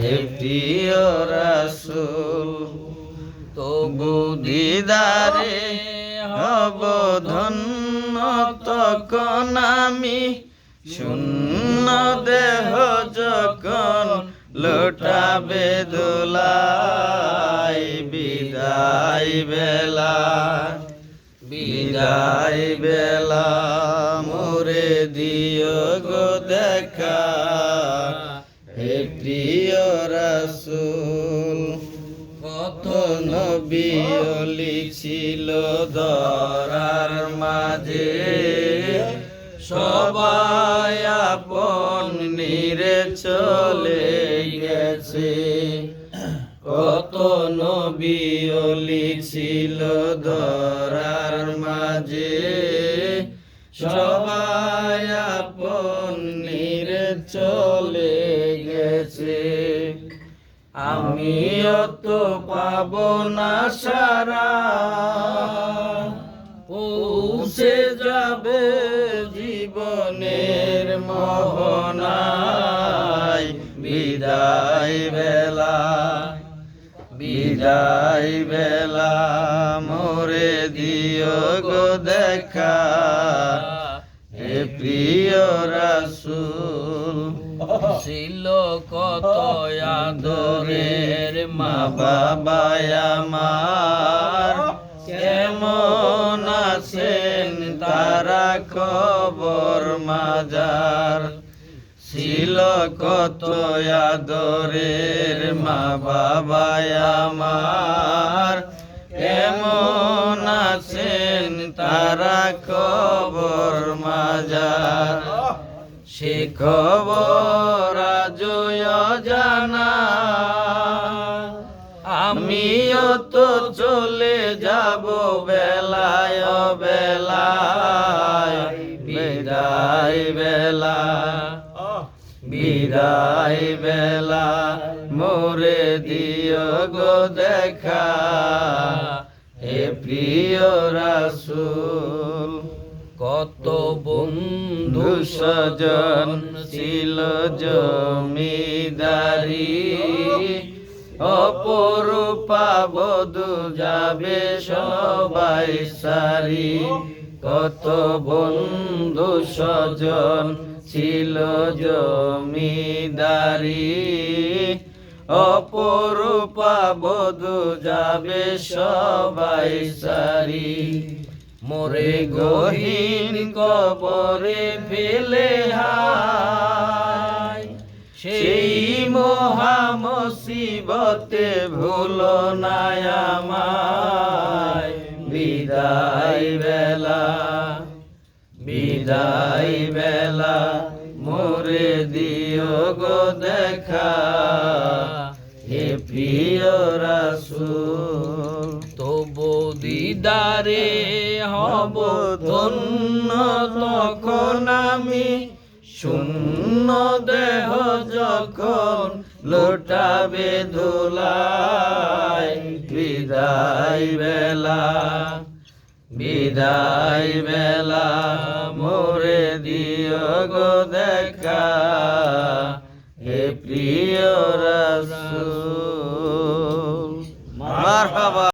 হে প্রিয় রাসূল, তবু দিদারে হব ধন্য, তখন আমি শূন্য দেহ যখন লোটাবে দোলাই বিদায় বেলা বিদায় বেলা, মোরে দিও গো দেখা। হে প্রিয় রাসূল, কত নবী লিছিল দরার মাঝে। সবাই আপন নিরে চলে গেছে। কত নবী লিছিল দরার মাঝে। সবাই আপন নিরে চলে গেছে। আমিও তো পাব না সারা। পৌঁছে যাবে জীবনের মোহনায়। বিদায় বেলা বিদায় বেলা, মোরে দিও গো দেখা। হে প্রিয় রাসূল ছিল কত আদরের মা বাবা আমার। কেমন আছেন তারা খবর মাজার। ছিল কত আদরের মা বাবা আমার। কেমন আছেন তারা খবর মাজার। সে খবর জানা আমিও তো চলে যাব বেলায় বেলায়, বিদায় বেলা। বিদায় বেলা, মোরে দিও গো দেখা। হে প্রিয় রাসূল কত বন্ধু সজন ছিল জমিদারি। অপরূপা বধু যাবে সবাই সারি। কত বন্ধু সজন ছিল জমিদারি। অপরূপা বধু যাবে সবাই সারি। মোরে গহীন কবরে ফেলে হায়। সেই মহা মুসিবতে ভুলো না আমায়। বিদায় বেলা বিদায় বেলা মোরে দিও গো দেখা। হে প্রিয় রাসূল দিদারে হব ধন্য, তখন আমি শূন্য দেহ যখন লোটাবে দোলায় বিদায় বেলা বিদায় বেলা, মোরে দিও গো দেখা, হে প্রিয় রাসূল। মারহাবা।